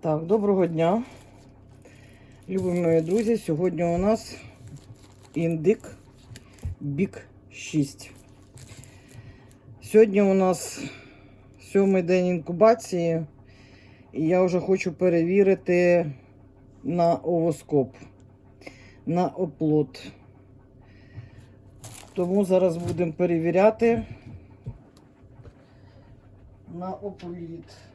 Так, доброго дня. Любі мої друзі, сьогодні у нас індик Бік 6. Сьогодні у нас сьомий день інкубації, і я вже хочу перевірити на овоскоп, на оплот. Тому зараз будемо перевіряти на опліт.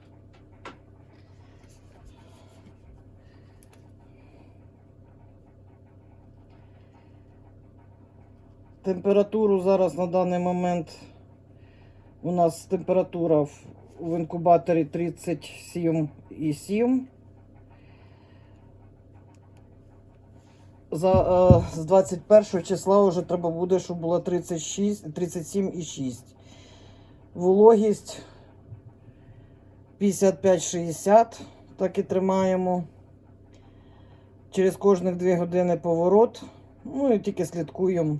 Температуру зараз на даний момент у нас температура в, інкубаторі 37,7. За, е, з 21 числа вже треба буде, щоб було 37,6. Вологість 55-60. Так і тримаємо. Через кожних 2 години поворот. Ну і тільки слідкуємо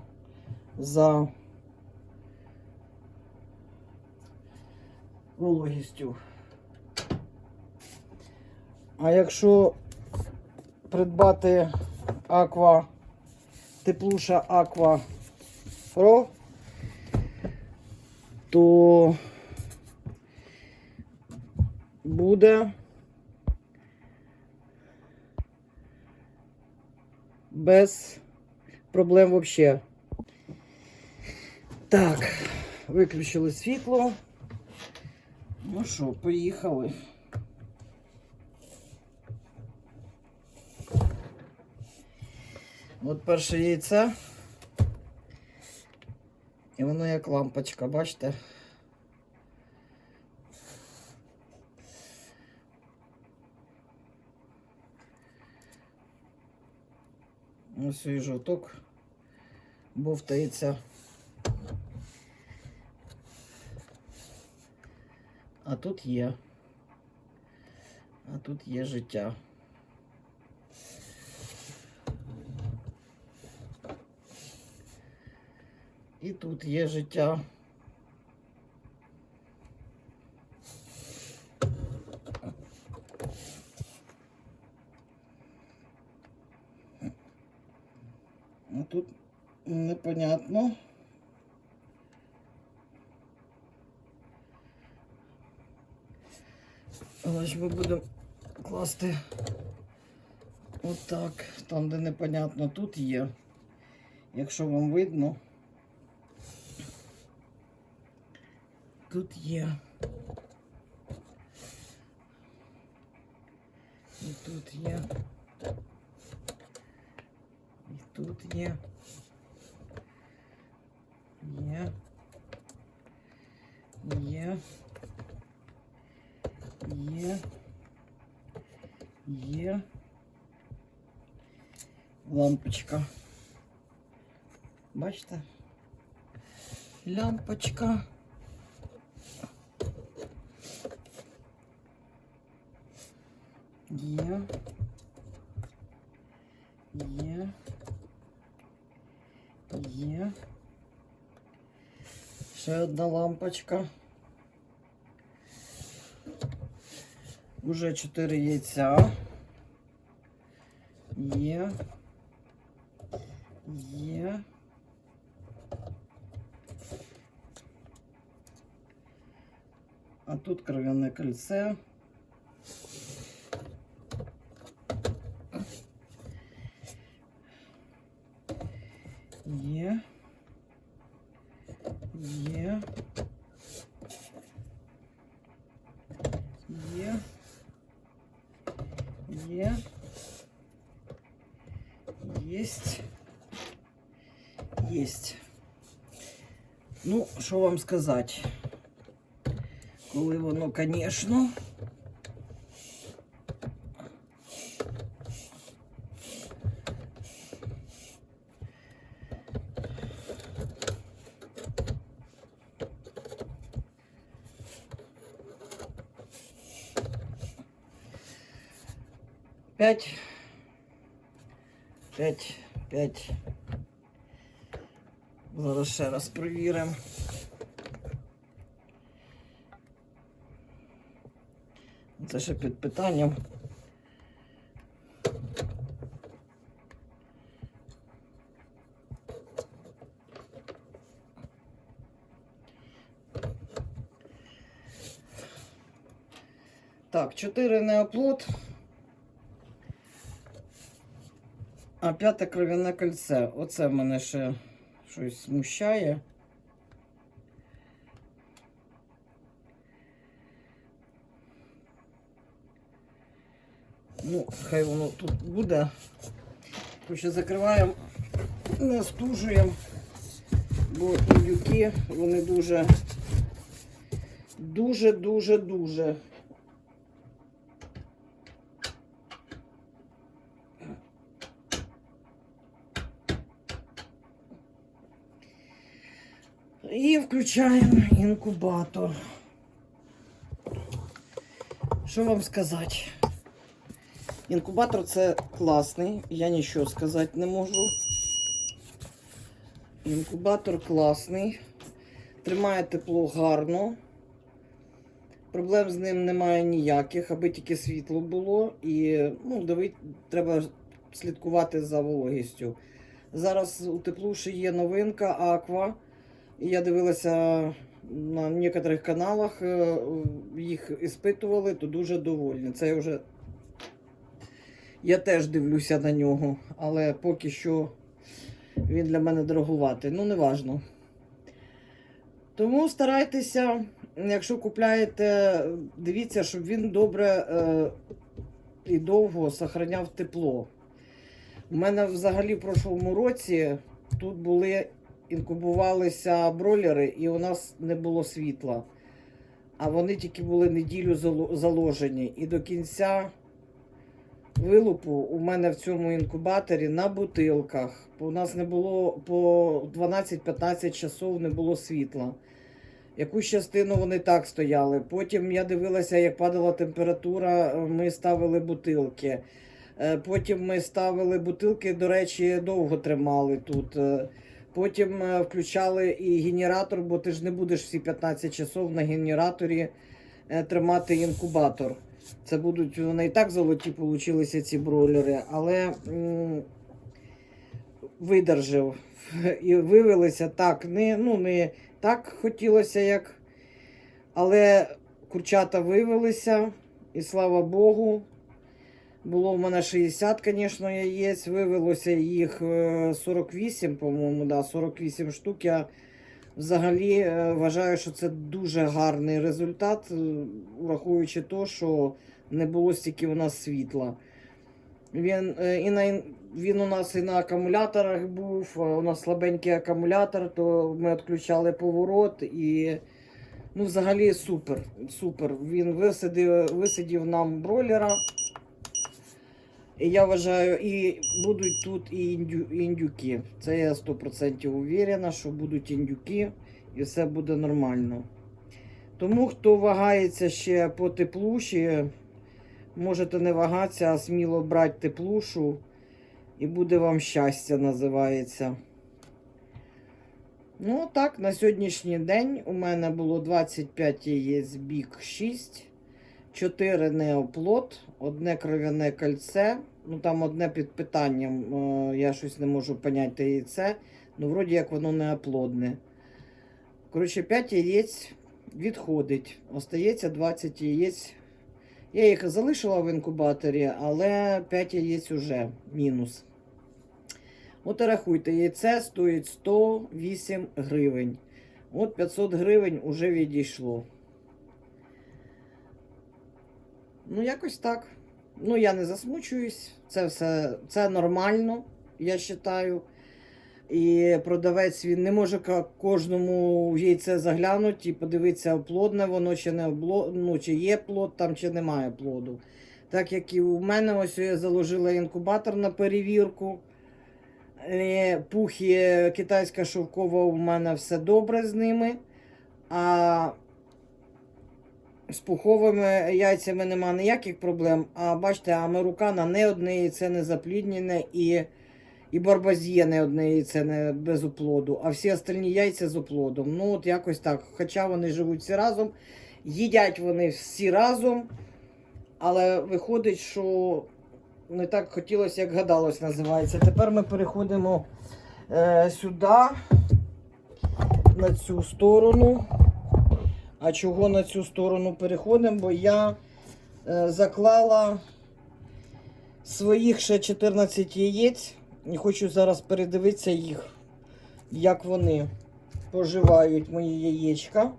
за вологістю. А якщо придбати аква, теплуша Аква Pro, то буде без проблем взагалі. Так, виключили світло. Ну що, поїхали. От перше яйце. І воно як лампочка, бачите? Ось і жовток бовтається. А тут є. А тут є життя. І тут є життя. А тут непонятно. Але ж ми будемо класти отак, там, де непонятно, тут є. Якщо вам видно, тут є. І тут є. І тут є. Є. Є. Є. Є. Лампочка. Бачите? Лампочка. Є. Є. Є. Ще одна лампочка. Уже 4 яйця. Є. Є. А тут кров'яне кольце. Є. Є. Є. Ну, що вам сказати? Коли воно, звісно. П'ять. П'ять. П'ять. Зараз ще раз провіримо. Це ще під питанням. Так, 4 неоплод, а п'яте кров'яне кольце. Оце в мене ще щось смущає. Ну, хай воно тут буде. Ще закриваємо, не стужуємо, бо індюки, вони дуже, дуже, І включаємо інкубатор. Що вам сказати? Інкубатор це класний, я нічого сказати не можу. Інкубатор класний, тримає тепло гарно. Проблем з ним немає ніяких, аби тільки світло було. І ну, дивить, треба слідкувати за вологістю. Зараз у теплуші є новинка Аква. І я дивилася на некоторих каналах, е, їх іспитували, то дуже довольні. Це я вже я теж дивлюся на нього, але поки що він для мене дорогуватий. Ну, не важно. Тому старайтеся, якщо купляєте, дивіться, щоб він добре е, і довго сохраняв тепло. У мене взагалі в прошлому році тут були інкубувалися бройлери, і у нас не було світла. А вони тільки були неділю заложені. І до кінця вилупу у мене в цьому інкубаторі на бутилках. У нас не було по 12-15 часов не було світла. Якусь частину вони так стояли. Потім я дивилася, як падала температура, ми ставили бутилки. Е, Потім ми ставили бутилки, до речі, довго тримали тут. Потім е, включали і генератор, бо ти ж не будеш всі 15 часов на генераторі е, тримати інкубатор. Це будуть вони і так золоті получилися ці бройлери, але видержав. І вивелися так. Не, ну, не так хотілося, як. Але курчата вивелися, і слава Богу. Було в мене 60, звісно, яєць. Вивелося їх е, 48, по-моєму, да, 48 штук. Я взагалі е, вважаю, що це дуже гарний результат, е, враховуючи те, що не було стільки у нас світла. Він, е, і на, він у нас і на акумуляторах був, у нас слабенький акумулятор, то ми відключали поворот і ну, взагалі супер. супер. Він висадив, висадив нам бройлера. Я вважаю, і будуть тут і індю, індюки. Це я 100% уверена, що будуть індюки і все буде нормально. Тому, хто вагається ще по теплуші, можете не вагатися, а сміло брати теплушу. І буде вам щастя, називається. Ну, так, на сьогоднішній день у мене було 25 яєць бік 6. 4 неоплод, одне кров'яне кольце. Ну там одне під питанням. е, Я щось не можу поняти яйце. Ну, вроді як воно не оплодне. Коротше, 5 яєць відходить. Остається 20 яєць. Я їх залишила в інкубаторі, але 5 яєць уже мінус. От і рахуйте, яйце стоїть 108 гривень. От 500 гривень уже відійшло. Ну, якось так. Ну, я не засмучуюсь. Це все це нормально, я вважаю. І продавець він не може кожному в яйце заглянути і подивитися, плодне воно чи не обло... ну, чи є плод там, чи немає плоду. Так як і у мене, ось я заложила інкубатор на перевірку. Е, Пухи китайська шовкова, у мене все добре з ними. А з пуховими яйцями нема ніяких проблем. А бачите, американа не одне яйце не запліднене і, і барбазє не одне яйце не без оплоду, а всі остальні яйця з оплодом. Ну, от якось так. Хоча вони живуть всі разом, їдять вони всі разом, але виходить, що не так хотілося, як гадалось, називається. Тепер ми переходимо е, сюди, на цю сторону. А чого на цю сторону переходимо? Бо я Е, Заклала своїх ще 14 яєць. І хочу зараз передивитися їх, як вони поживають мої яєчка,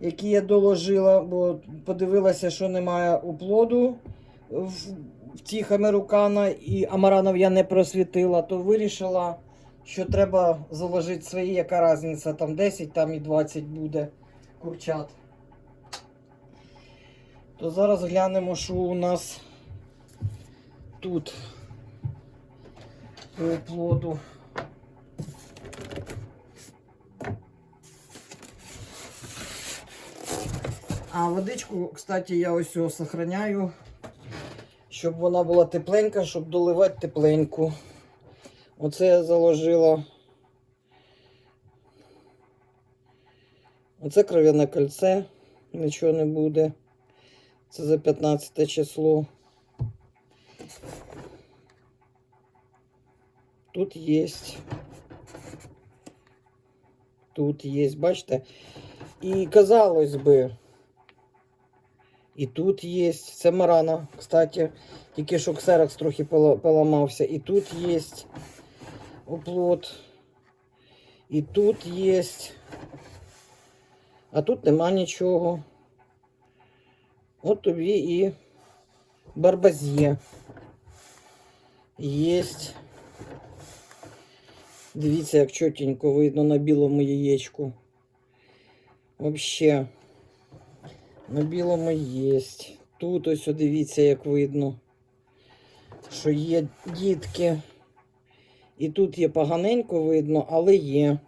які я доложила, бо подивилася, що немає оплоду в, в цій хамерукана, і амаранов я не просвітила, то вирішила, що треба заложити свої, яка різниця, там 10, там і 20 буде курчат. То зараз глянемо, що у нас тут по оплоду. А водичку, кстати, я ось його сохраняю, щоб вона була тепленька, щоб доливати тепленьку. Оце я заложила. Оце кров'яне кольце, нічого не буде. Це за 15 число. Тут є. Тут є, бачите? І казалось би, і тут є. Це марана, кстати. Тільки що ксерокс трохи поламався. І тут є оплот. І тут є. А тут нема нічого. От тобі і барбазє. Єсть. Дивіться, як чотенько видно на білому яєчку. Вообще. На білому єсть. Тут ось дивіться, як видно, що є дітки. І тут є поганенько видно, але є.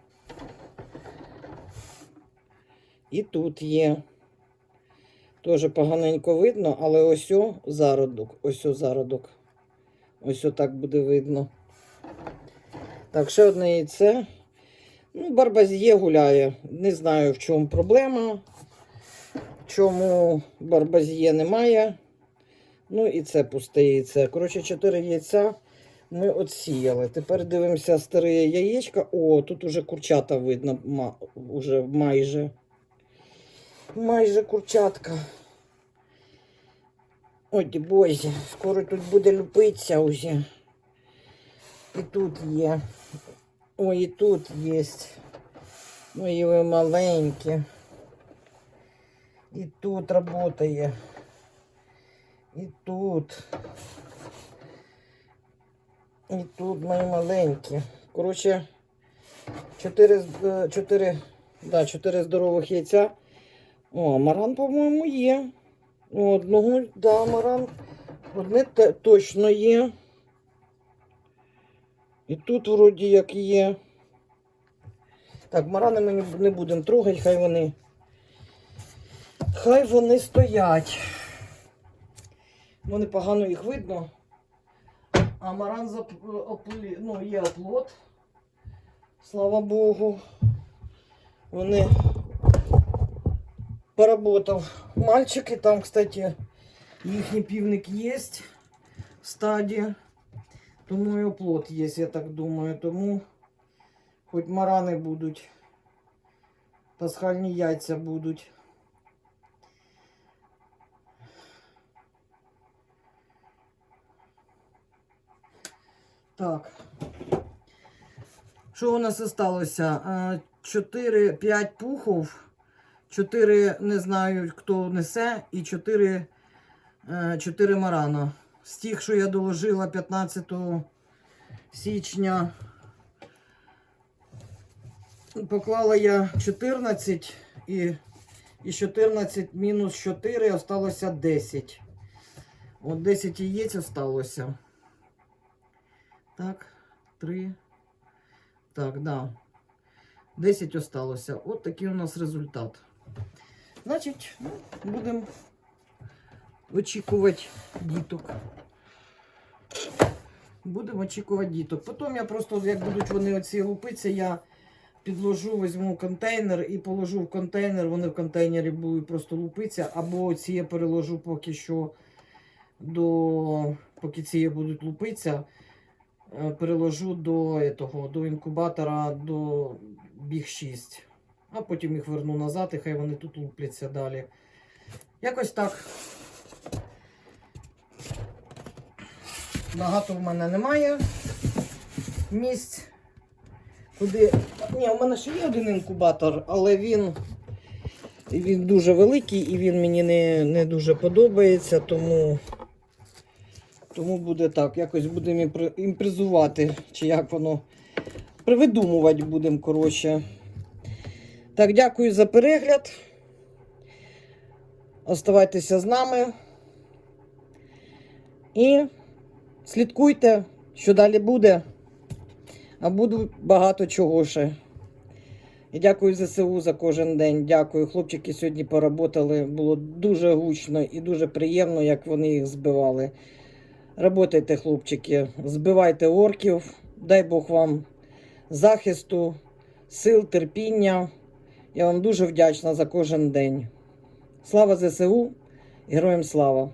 І тут є. Теж поганенько видно, але ось о зародок. Ось о зародок. Ось отак буде видно. Так, ще одне яйце. Ну, барбазє гуляє. Не знаю, в чому проблема. Чому барбазє немає. Ну і це пусте яйце. Коротше, 4 яйця ми отсіяли. Тепер дивимося старе яєчко. О, тут уже курчата видно. Уже майже. Майже курчатка. Ой, ти скоро тут буде люпитися уже. І тут є. Ой, і тут є. Ой, ви маленькі. І тут працює. І тут. І тут мої маленькі. Коротше, чотири, з- е, чотири, да, чотири здорових яйця. О, амаран, по-моєму, є. Одного, да, амаран. Одне точно є. І тут вроді як є. Так, марани ми не- будемо трогати, хай вони. Хай вони стоять. Вони погано їх видно. А маран зап... оплі... ну, є оплот. Слава Богу. Вони поработав мальчики. Там, кстати, їхній півник є в стаді. Тому і оплот є, я так думаю. Тому хоч марани будуть. Пасхальні яйця будуть. Так. Що у нас залишилося? 4-5 пухов. 4 не знаю, хто несе, і 4, 4 марана. З тих, що я доложила 15 січня. Поклала я 14 і, і 14 мінус 4 осталося 10. От 10 яєць осталося. Так, 3. Так, да. 10 осталося. От такий у нас результат. Значить, ну, будемо очікувати діток. Будемо очікувати діток. Потім я просто, як будуть вони оці лупитися, я підложу, візьму контейнер і положу в контейнер. Вони в контейнері будуть просто лупитися. Або ці я переложу поки що до. Поки ці будуть лупитися, переложу до, этого, до інкубатора до біг 6. А потім їх верну назад, і хай вони тут лупляться далі. Якось так. Багато в мене немає місць. Куди. Ні, у мене ще є один інкубатор, але він, він дуже великий і він мені не, не дуже подобається, тому, тому буде так. Якось будемо імпр- імпризувати, чи як воно. Привидумувати будемо, коротше. Так, дякую за перегляд. Оставайтеся з нами. І слідкуйте, що далі буде. А буде багато чого ще. І дякую ЗСУ за кожен день. Дякую. Хлопчики сьогодні поработали. Було дуже гучно і дуже приємно, як вони їх збивали. Работайте, хлопчики, збивайте орків. Дай Бог вам захисту, сил, терпіння. Я вам дуже вдячна за кожен день. Слава ЗСУ, героям слава!